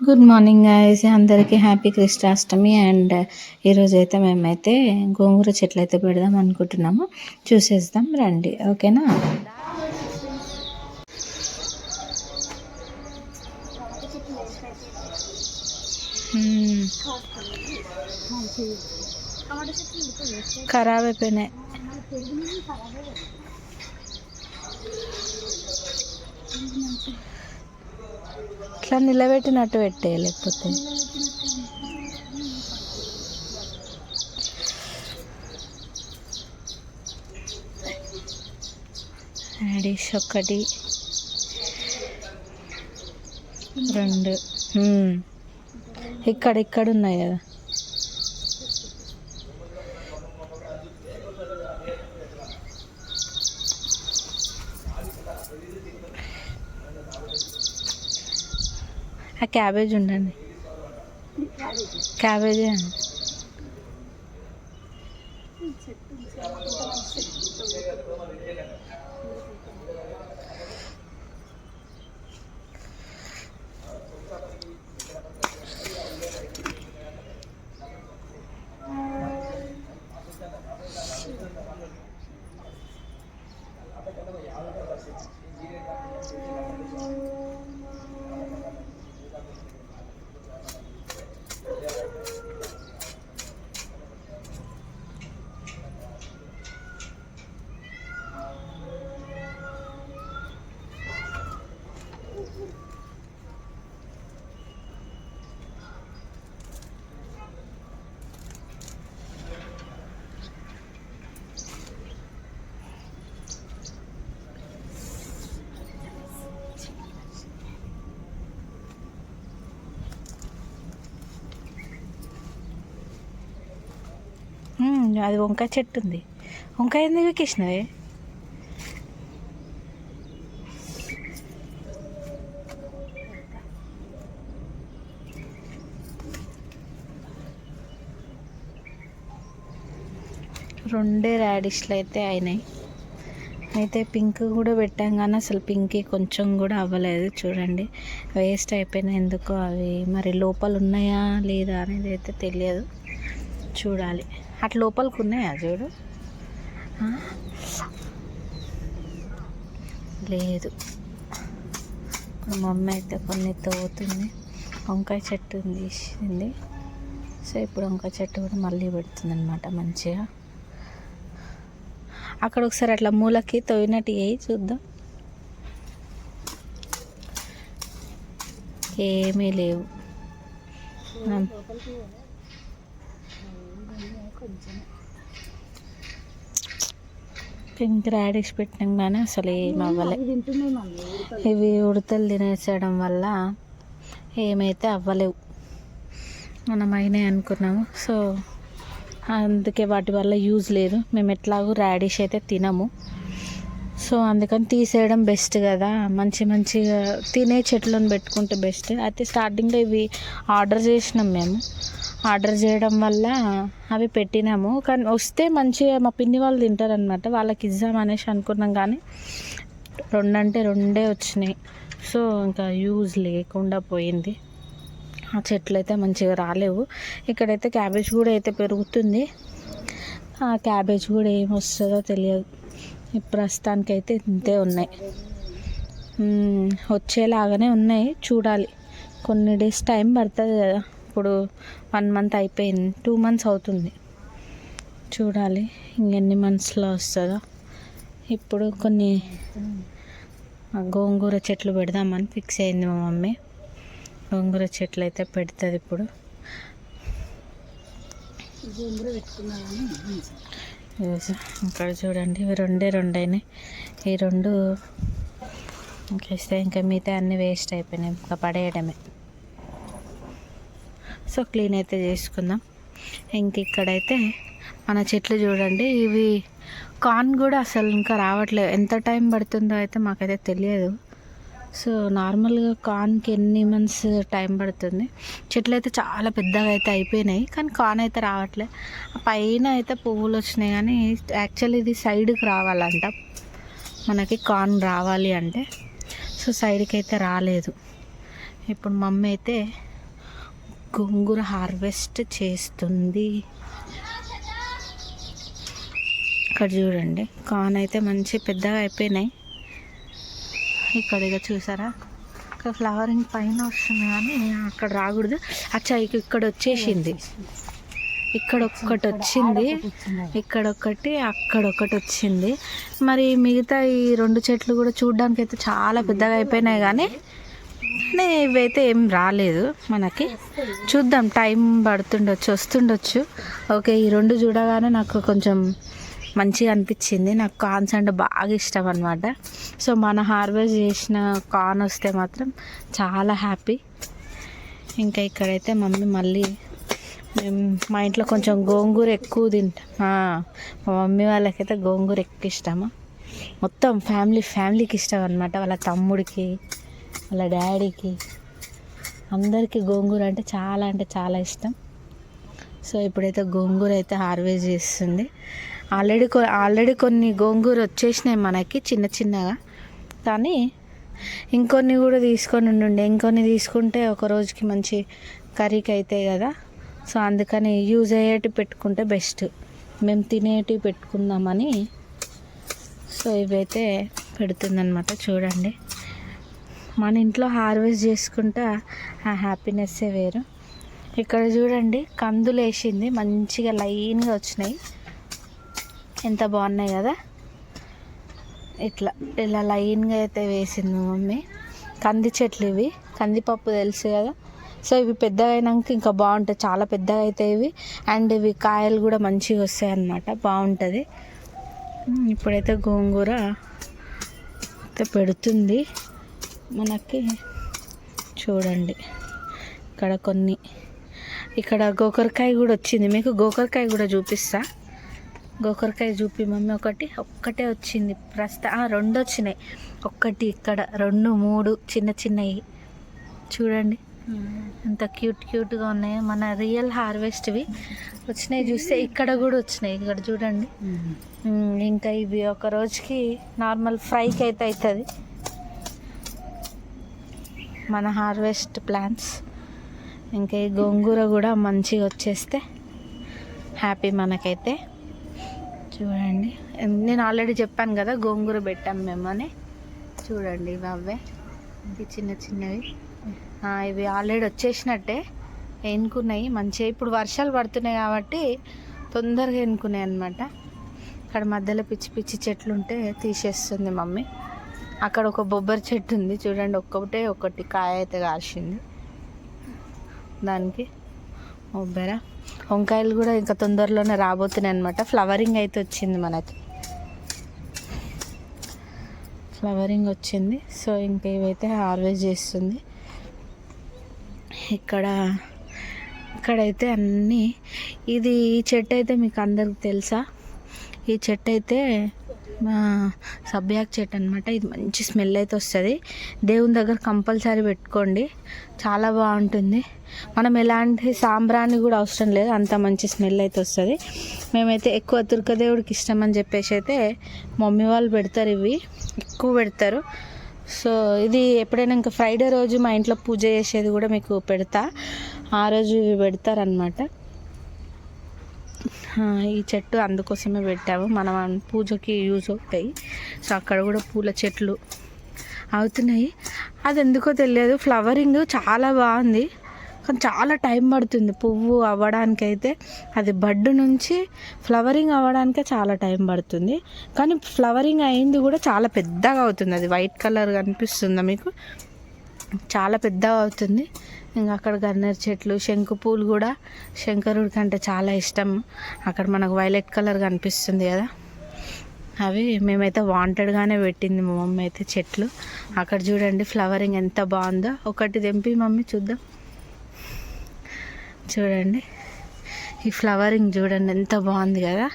Good morning guys అందరికీ happy Krishnashtami and ఈరోజు అయితే మేమైతే గోంగూర చెట్లు అయితే పెడదాం అనుకుంటున్నాము చూసేద్దాం రండి ఓకేనా మ్మ్. ఖరాబ్ అయిపోయినాయి ఇట్లా నిలబెట్టినట్టు పెట్టే లేకపోతే. డిష్ ఒకటి. రెండు. Hmm. ఇక్కడ ఇక్కడ ఉన్నాయి కదా. ఆ క్యాబేజ్ ఉండండి. క్యాబేజీ అండి. కొంచెం అది వంకాయ చెట్టు ఉంది. వంకాయ ఎందుకు ఎక్కిసినవే రెండే రాడిష్లు అయితే అయినాయి. అయితే పింక్ కూడా పెట్టాం కానీ అసలు పింక్ కొంచెం కూడా అవ్వలేదు. చూడండి వేస్ట్ అయిపోయినాయి ఎందుకో అవి. మరి లోపల ఉన్నాయా లేదా అనేది అయితే తెలియదు. చూడాలి. అట్లా లోపలికి ఉన్నాయా చూడు? లేదు. ఇప్పుడు మమ్మీ అయితే కొన్ని తవ్వుతుంది. వంకాయ చెట్టు తీసింది. సో ఇప్పుడు వంకాయ చెట్టు కూడా మళ్ళీ పెడుతుంది అనమాట మంచిగా. అక్కడ ఒకసారి అట్లా మూలకి తవ్వినట్టు వేయి చూద్దాం. ఏమీ లేవు. పింక్ రాడిష్ పెట్టినాం కానీ అసలు ఏం అవ్వలే. ఇవి ఉడతలు తినేసేయడం వల్ల ఏమైతే అవ్వలేవు. మనం అయినాయి అనుకున్నాము. సో అందుకే వాటి వల్ల యూజ్ లేదు. మేము ఎట్లాగూ రాడిష్ అయితే తినము. సో అందుకని తీసేయడం బెస్ట్ కదా. మంచి మంచిగా తినే చెట్లను పెట్టుకుంటే బెస్ట్ అయితే స్టార్టింగ్లో ఇవి ఆర్డర్ చేసినాం మేము. ఆర్డర్ చేయడం వల్ల అవి పెట్టినాము. కానీ వస్తే మంచిగా మా పిన్ని వాళ్ళు తింటారనమాట వాళ్ళకి ఇద్దాం అనేసి అనుకున్నాం కానీ రెండు అంటే రెండే వచ్చినాయి. సో ఇంకా యూజ్ లేకుండా పోయింది. ఆ చెట్లు అయితే మంచిగా రాలేవు. ఇక్కడైతే క్యాబేజ్ కూడా అయితే పెరుగుతుంది. ఆ క్యాబేజ్ కూడా ఏం వస్తుందో తెలియదు. ప్రస్తుతానికి ప్రస్తుతానికైతే ఇంతే ఉన్నాయి. వచ్చేలాగానే ఉన్నాయి. చూడాలి. కొన్ని డేస్ టైం పడుతుంది కదా. ఇప్పుడు వన్ మంత్ అయిపోయింది. టూ మంత్స్ అవుతుంది. చూడాలి ఇంకెన్ని మంత్స్లో వస్తుందో. ఇప్పుడు కొన్ని గోంగూర చెట్లు పెడదామని ఫిక్స్ అయింది మా మమ్మీ. గోంగూర చెట్లు అయితే పెడుతుంది ఇప్పుడు. ఇక్కడ చూడండి ఇవి రెండే రెండు అయినాయి ఈ రెండు ఇంకేస్తే ఇంకా మిగతా అన్నీ వేస్ట్ అయిపోయినాయి. ఇంకా పడేయడమే. సో క్లీన్ అయితే చేసుకుందాం. ఇంక ఇక్కడైతే మన చెట్లు చూడండి. ఇవి కార్న్ కూడా అసలు ఇంకా రావట్లేదు. ఎంత టైం పడుతుందో అయితే మాకైతే తెలియదు. సో నార్మల్గా కార్న్కి ఎన్ని మంత్స్ టైం పడుతుంది? చెట్లు అయితే చాలా పెద్దగా అయితే అయిపోయినాయి. కానీ కార్న్ అయితే రావట్లే పైన అయితే పువ్వులు వచ్చినాయి కానీ యాక్చువల్లీ ఇది సైడ్కి రావాలంట. మనకి కార్న్ రావాలి అంటే. సో సైడ్కి అయితే రాలేదు. ఇప్పుడు మమ్మీ అయితే గోంగూర హార్వెస్ట్ చేస్తుంది. ఇక్కడ చూడండి కాన్ అయితే మంచి పెద్దగా అయిపోయినాయి. ఇక్కడ ఇక చూసారా? ఇక్కడ ఫ్లవరింగ్ పైన వస్తుంది కానీ అక్కడ రాకూడదు. అచ్చా ఇక ఇక్కడ వచ్చేసింది. ఇక్కడ ఒక్కటి వచ్చింది. ఇక్కడ ఒకటి అక్కడ ఒకటి వచ్చింది. మరి మిగతా ఈ రెండు చెట్లు కూడా చూడడానికి అయితే చాలా పెద్దగా అయిపోయినాయి కానీ కానీ ఇవైతే ఏం రాలేదు మనకి. చూద్దాం టైం పడుతుండొచ్చు వస్తుండొచ్చు. ఓకే ఈ రెండు చూడగానే నాకు కొంచెం మంచిగా అనిపించింది. నాకు కార్న్స్ అంటే బాగా ఇష్టం అనమాట సో మన హార్వెస్ట్ చేసిన కార్న్ వస్తే మాత్రం చాలా హ్యాపీ. ఇంకా ఇక్కడైతే మమ్మీ మళ్ళీ మేము మా ఇంట్లో కొంచెం గోంగూర ఎక్కువ తింటాం. మా మమ్మీ వాళ్ళకైతే గోంగూర ఎక్కువ ఇష్టము? మొత్తం ఫ్యామిలీ ఫ్యామిలీకి ఇష్టం అనమాట వాళ్ళ తమ్ముడికి వాళ్ళ డాడీకి. అందరికీ గోంగూర అంటే చాలా అంటే చాలా ఇష్టం. సో ఇప్పుడైతే గోంగూర అయితే హార్వెస్ట్ చేస్తుంది. ఆల్రెడీ కొ ఆల్రెడీ కొన్ని గోంగూర వచ్చేసినాయి మనకి చిన్న చిన్నగా. కానీ ఇంకొన్ని కూడా తీసుకొని ఉండుండే. ఇంకొన్ని తీసుకుంటే ఒక రోజుకి మంచి కర్రీకి అవుతాయి కదా. సో అందుకని యూజ్ అయ్యేటి పెట్టుకుంటే బెస్ట్. మేము తినేటివి పెట్టుకుందామని. సో ఇవైతే పెడుతుందనమాట చూడండి. మన ఇంట్లో హార్వెస్ట్ చేసుకుంటే ఆ హ్యాపీనెస్సే వేరు. ఇక్కడ చూడండి కందులు వేసింది. మంచిగా లైన్గా వచ్చినాయి. ఎంత బాగున్నాయి కదా? ఇట్లా ఇలా లైన్గా అయితే వేసింది మమ్మీ. కంది చెట్లు ఇవి. కందిపప్పు తెలుసు కదా? సో ఇవి పెద్దగా అయినాక ఇంకా బాగుంటాయి. చాలా పెద్దగా అవుతాయి ఇవి. అండ్ ఇవి కాయలు కూడా మంచిగా వస్తాయి అన్నమాట. బాగుంటుంది. ఇప్పుడైతే గోంగూర అయితే పెడుతుంది. మనకి చూడండి. ఇక్కడ కొన్ని. ఇక్కడ గోకరకాయ కూడా వచ్చింది. మీకు గోకరకాయ కూడా చూపిస్తా. గోకరకాయ చూపి మమ్మీ ఒకటి ఒక్కటే వచ్చింది. ప్రస్తుత రెండు వచ్చినాయి. ఒక్కటి ఇక్కడ రెండు మూడు చిన్న చిన్నవి చూడండి. ఎంత క్యూట్ క్యూట్గా ఉన్నాయో. మన రియల్ హార్వెస్ట్వి వచ్చినాయి. చూస్తే ఇక్కడ కూడా వచ్చినాయి. ఇక్కడ చూడండి. ఇంకా ఇవి ఒక రోజుకి నార్మల్ ఫ్రైకి అయితే అవుతుంది. మన హార్వెస్ట్ ప్లాంట్స్. ఇంకా ఈ గోంగూర కూడా మంచిగా వచ్చేస్తే హ్యాపీ మనకైతే. చూడండి. నేను ఆల్రెడీ చెప్పాను కదా గోంగూర పెట్టాం మేము అని చూడండి ఇవి అవే. ఇవి చిన్న చిన్నవి. ఇవి ఆల్రెడీ వచ్చేసినట్టే. ఎన్నుకున్నాయి మంచిగా ఇప్పుడు వర్షాలు పడుతున్నాయి కాబట్టి తొందరగా ఎన్నుకున్నాయి అనమాట అక్కడ మధ్యలో పిచ్చి పిచ్చి చెట్లు ఉంటే తీసేస్తుంది మమ్మీ. అక్కడ ఒక బొబ్బరి చెట్టు ఉంది. చూడండి ఒక్కటే ఒకటి కాయ అయితే కాసింది దానికి బొబ్బర. వంకాయలు కూడా ఇంకా తొందరలోనే రాబోతున్నాయి అనమాట ఫ్లవరింగ్ అయితే వచ్చింది మనకి. ఫ్లవరింగ్ వచ్చింది. సో ఇంకా ఇవైతే హార్వెస్ట్ చేస్తుంది. ఇక్కడ ఇక్కడైతే అన్నీ ఇది ఈ చెట్టు అయితే మీకు అందరికి తెలుసా? ఈ చెట్టు అయితే సబ్యాక్ చెట్టు అనమాట ఇది మంచి స్మెల్ అయితే వస్తుంది. దేవుని దగ్గర కంపల్సరీ పెట్టుకోండి. చాలా బాగుంటుంది. మనం ఎలాంటి సాంబ్రాణి కూడా అవసరం లేదు. అంత మంచి స్మెల్ అయితే వస్తుంది. మేమైతే ఎక్కువ దుర్గదేవుడికి ఇష్టం అని చెప్పేసి అయితే మమ్మీ వాళ్ళు పెడతారు ఇవి. ఎక్కువ పెడతారు. సో ఇది ఎప్పుడైనా ఇంకా ఫ్రైడే రోజు మా ఇంట్లో పూజ చేసేది కూడా మీకు పెడతా. ఆ రోజు ఇవి పెడతారనమాట ఈ చెట్టు అందుకోసమే పెట్టాము. మనం పూజకి యూజ్ అవుతాయి. సో అక్కడ కూడా పూల చెట్లు అవుతున్నాయి. అది ఎందుకో తెలియదు. ఫ్లవరింగ్ చాలా బాగుంది. కానీ చాలా టైం పడుతుంది. పువ్వు అవ్వడానికైతే అది బడ్ నుంచి ఫ్లవరింగ్ అవ్వడానికే చాలా టైం పడుతుంది. కానీ ఫ్లవరింగ్ అయింది కూడా చాలా పెద్దగా అవుతుంది. అది వైట్ కలర్ కనిపిస్తుందా మీకు? చాలా పెద్దగా అవుతుంది. ఇంకా అక్కడ గన్నేరు చెట్లు శంకు పూలు కూడా శంకరుడికి అంటే చాలా ఇష్టం. అక్కడ మనకు వైలెట్ కలర్ కనిపిస్తుంది కదా. అవి మేమైతే వాంటెడ్గానే పెట్టింది మా మమ్మీ అయితే చెట్లు. అక్కడ చూడండి ఫ్లవరింగ్ ఎంత బాగుందో. ఒకటి తెంపి మమ్మీ చూద్దాం. చూడండి. ఈ ఫ్లవరింగ్ చూడండి ఎంత బాగుంది కదా.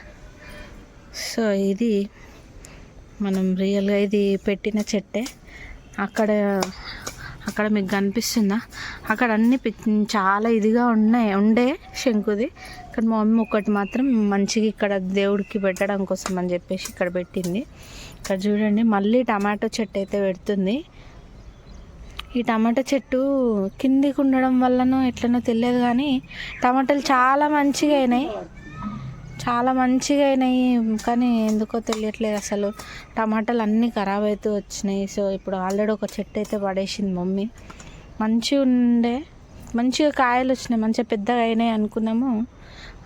సో ఇది మనం రియల్గా ఇది పెట్టిన చెట్టే. అక్కడ అక్కడ మీకు కనిపిస్తుందా? అక్కడ అన్ని చాలా ఇదిగా ఉన్నాయి. ఉండే శంకుది. కానీ మా మమ్మీ ఒకటి మాత్రం మంచిగా ఇక్కడ దేవుడికి పెట్టడం కోసం అని చెప్పేసి ఇక్కడ పెట్టింది. ఇక్కడ చూడండి మళ్ళీ టమాటో చెట్టు అయితే పెడుతుంది. ఈ టమాటా చెట్టు కిందికి ఉండడం వల్లనో ఎట్లనో తెలియదు కానీ టమాటాలు చాలా మంచిగా అయినాయి. చాలా మంచిగా అయినాయి కానీ ఎందుకో తెలియట్లేదు అసలు. టమాటాలు అన్నీ ఖరాబ్ అవుతూ వచ్చినాయి. సో ఇప్పుడు ఆల్రెడీ ఒక చెట్టు అయితే పడేసింది మమ్మీ. మంచిగా ఉండే మంచిగా కాయలు వచ్చినాయి మంచిగా పెద్దగా అయినాయి అనుకున్నాము.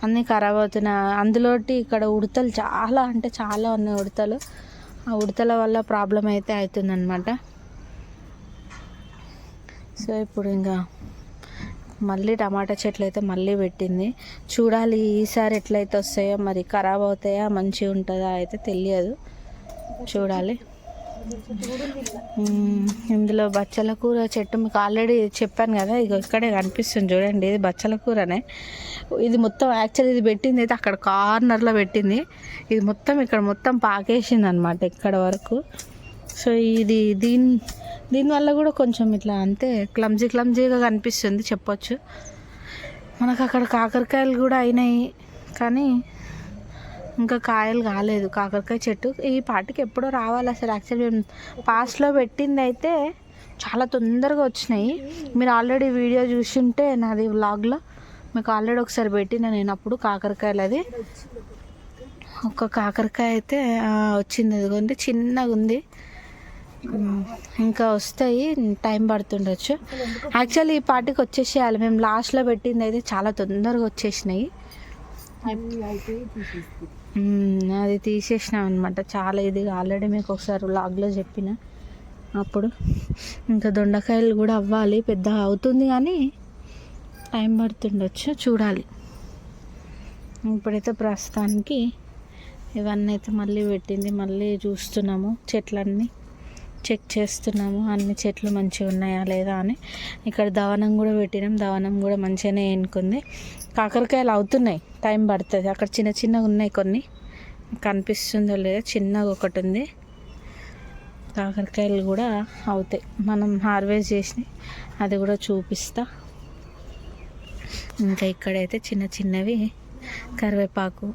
అన్నీ ఖరాబ్ అవుతున్నాయి. అందులోటి ఇక్కడ ఉడతలు చాలా అంటే చాలా ఉన్నాయి ఉడతలు. ఆ ఉడతల వల్ల ప్రాబ్లం అయితే అవుతుందన్నమాట. సో ఇప్పుడు ఇంకా మళ్ళీ టమాటా చెట్లు అయితే మళ్ళీ పెట్టింది. చూడాలి ఈసారి ఎట్లయితే వస్తాయో మరి ఖరాబ్ అవుతాయా మంచిగా ఉంటుందా అయితే తెలియదు. చూడాలి. ఇందులో బచ్చల కూర చెట్టు మీకు ఆల్రెడీ చెప్పాను కదా ఇక ఇక్కడే కనిపిస్తుంది చూడండి ఇది బచ్చల కూరనే. ఇది మొత్తం యాక్చువల్లీ ఇది పెట్టింది అయితే అక్కడ కార్నర్లో పెట్టింది. ఇది మొత్తం ఇక్కడ మొత్తం పాకేసింది అనమాట ఇక్కడ వరకు. సో ఇది దీని దీనివల్ల కూడా కొంచెం ఇట్లా అంతే క్లమ్జీ క్లమ్జీగా కనిపిస్తుంది చెప్పొచ్చు. మనకు అక్కడ కాకరకాయలు కూడా అయినాయి కానీ ఇంకా కాయలు కాలేదు. కాకరకాయ చెట్టు ఈ పాటికి ఎప్పుడో రావాలి అసలు. యాక్చువల్లీ మేము పాస్ట్లో పెట్టింది అయితే చాలా తొందరగా వచ్చినాయి. మీరు ఆల్రెడీ వీడియో చూసింటే నాది వ్లాగ్లో మీకు ఆల్రెడీ ఒకసారి పెట్టిన నేను అప్పుడు కాకరకాయలు అది. ఒక కాకరకాయ అయితే వచ్చింది. అదిగోండి చిన్నగా ఉంది. ఇంకా వస్తాయి టైం పడుతుండొచ్చు. యాక్చువల్లీ ఈ పార్టీకి వచ్చేసేయాలి. మేము లాస్ట్లో పెట్టింది అయితే చాలా తొందరగా వచ్చేసినాయి. అది తీసేసినాం అనమాట చాలా ఇది ఆల్రెడీ మీకు ఒకసారి లాగ్లో చెప్పిన. అప్పుడు ఇంకా దొండకాయలు కూడా అవ్వాలి. పెద్ద అవుతుంది కానీ టైం పడుతుండొచ్చు. చూడాలి. ఇప్పుడైతే ప్రస్తుతానికి ఇవన్నీ అయితే మళ్ళీ పెట్టింది. మళ్ళీ చూస్తున్నాము చెట్లన్నీ. చెక్ చేస్తున్నాము అన్ని చెట్లు మంచిగా ఉన్నాయా లేదా అని. ఇక్కడ దవనం కూడా పెట్టినాం దవనం కూడా మంచిగానే ఎన్నుకుంది కాకరకాయలు అవుతున్నాయి టైం పడుతుంది. అక్కడ చిన్న చిన్నగా ఉన్నాయి కొన్ని. కనిపిస్తుందో లేదో చిన్నగా ఒకటి ఉంది. కాకరకాయలు కూడా అవుతాయి. మనం హార్వెస్ట్ చేసి అది కూడా చూపిస్తా. ఇంకా ఇక్కడైతే చిన్న చిన్నవి కరివేపాకు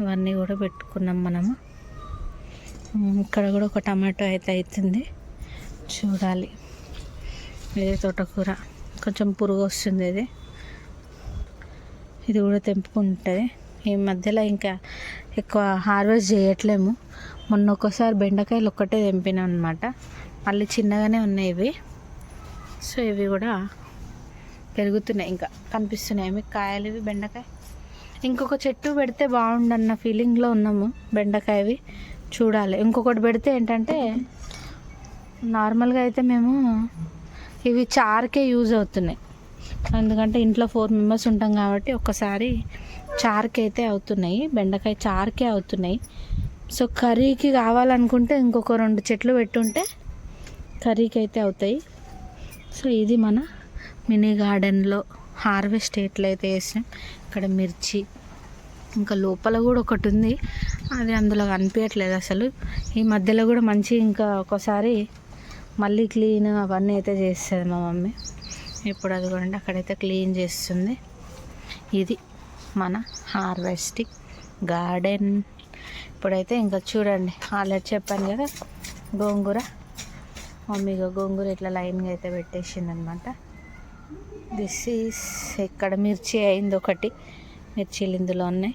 అవన్నీ కూడా పెట్టుకున్నాం మనము. ఇక్కడ కూడా ఒక టమాటో అయితే అవుతుంది చూడాలి. ఇది తోటకూర. కొంచెం పురుగు వస్తుంది ఇది. ఇది కూడా తెంపుకుంటుంది ఈ మధ్యలో ఇంకా ఎక్కువ హార్వెస్ట్ చేయట్లేము. మొన్న ఒక్కసారి బెండకాయలు ఒక్కటే తెంపినాం అనమాట మళ్ళీ చిన్నగానే ఉన్నాయి ఇవి. సో ఇవి కూడా పెరుగుతున్నాయి. ఇంకా కనిపిస్తున్నాయి. మీకు కాయలు ఇవి? బెండకాయ? ఇంకొక చెట్టు పెడితే బాగుండన్న ఫీలింగ్లో ఉన్నాము. బెండకాయవి. చూడాలి. ఇంకొకటి పెడితే ఏంటంటే నార్మల్గా అయితే మేము ఇవి చారుకే యూజ్ అవుతున్నాయి. ఎందుకంటే ఇంట్లో ఫోర్ మెంబర్స్ ఉంటాం కాబట్టి ఒక్కసారి చారుకి అయితే అవుతున్నాయి. బెండకాయ చారుకే అవుతున్నాయి. సో కర్రీకి కావాలనుకుంటే ఇంకొక రెండు చెట్లు పెట్టుంటే కర్రీకి అయితే అవుతాయి. సో ఇది మన మినీ గార్డెన్లో హార్వెస్ట్ ఎట్లయితే వేసినాం ఇక్కడ మిర్చి ఇంకా లోపల కూడా ఒకటి ఉంది. అది అందులో కనిపించట్లేదు అసలు. ఈ మధ్యలో కూడా మంచి ఇంకా ఒకసారి మళ్ళీ క్లీన్ అవన్నీ అయితే చేస్తుంది మా మమ్మీ. ఇప్పుడు అది కూడా అక్కడైతే క్లీన్ చేస్తుంది. ఇది మన హార్వెస్టింగ్ గార్డెన్. ఇప్పుడైతే ఇంకా చూడండి ఆల్రెడీ చెప్పాను కదా గోంగూర. మమ్మీగా గోంగూర ఇట్లా లైన్గా అయితే పెట్టేసింది అనమాట దిస్ ఈస్ ఇక్కడ మిర్చి అయింది ఒకటి. మిర్చీలు ఇందులో ఉన్నాయి.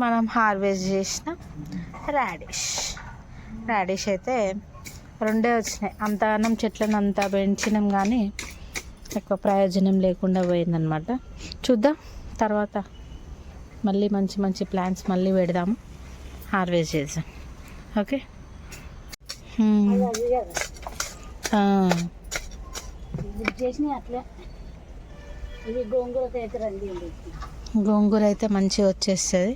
మనం హార్వెస్ట్ చేసిన రాడిష్. రాడిష్ అయితే రెండే వచ్చినాయి. అంత అన్నం చెట్లను అంతా పెంచినాం కానీ ఎక్కువ ప్రయోజనం లేకుండా పోయిందనమాట చూద్దాం. తర్వాత మళ్ళీ మంచి మంచి ప్లాంట్స్ మళ్ళీ పెడదాము. హార్వెస్ట్ చేద్దాం. ఓకే? గోంగూర అయితే మంచిగా వచ్చేస్తుంది.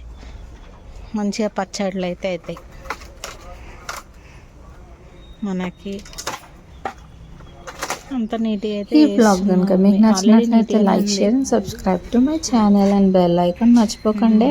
మంచిగా పచ్చళ్ళు అయితే అవుతాయి మనకి అంత నీట్గా అయితే ఈ బ్లాగ్. కనుక మీకు నచ్చినట్లయితే like. Share and subscribe to my channel and bell icon మర్చిపోకండి